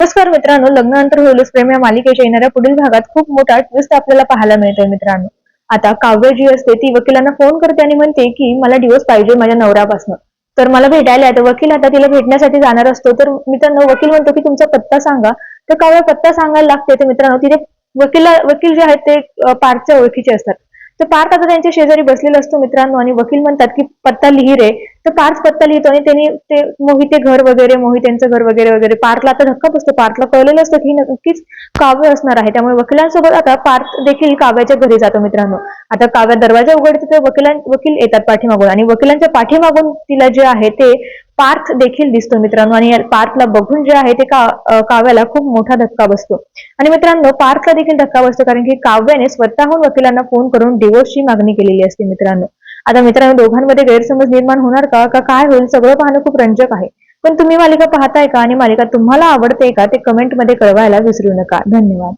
नमस्कार मित्रांनो लग्नानंतर होईलच प्रेम या मालिकेच्या येणाऱ्या पुढील भागात खूप मोठा ट्विस्ट आपल्याला पाहायला मिळतोय मित्रांनो. आता काव्य जी असते ती वकिलांना फोन करते आणि म्हणते की मला डिवोर्स पाहिजे माझ्या नवऱ्यापासून. तर मला भेटायला आहे. तर वकील आता तिला भेटण्यासाठी जाणार असतो. तर मित्रांनो वकील म्हणतो की तुमचा पत्ता सांगा. तर काव्य पत्ता सांगायला लागते. तर मित्रांनो तिथे वकील वकील जे आहेत ते अं, ओळखीचे असतात. तर पार्थ आता त्यांच्या शेजारी बसलेला असतो मित्रांनो आणि वकील म्हणतात की पत्ता लिही रे. तर पार्थ पत्ता लिहितो आणि त्यांनी ते मोहिते घर वगैरे मोहितेंचं घर वगैरे वगैरे पार्थला आता धक्का बसतो. पार्थला कळलेलं असतं की नक्कीच काव्य असणार आहे. त्यामुळे वकिलांसोबत आता पार्थ देखील काव्याच्या घरी जातो मित्रांनो. आता काव्या दरवाजा उघडते तर वकिलां वकील येतात पाठीमागून आणि वकिलांच्या पाठीमागून तिला जे आहे ते पार्थ देखील दिसतो मित्रांनो. आणि पार्थला बघून जे आहे ते का काव्याला खूप मोठा धक्का बसतो. आणि मित्रांनो पार्थला देखील धक्का बसतो कारण की काव्याने स्वतःहून वकिलांना फोन करून डिवोर्सची मागणी केलेली असते मित्रांनो. आता मित्रांनो दोघांमध्ये गैरसमज निर्माण होणार का? का काय होईल? सगळं पाहणं खूप रंजक आहे. पण तुम्ही मालिका पाहताय का? आणि मालिका तुम्हाला आवडते का? ते कमेंटमध्ये कळवायला विसरू नका. धन्यवाद.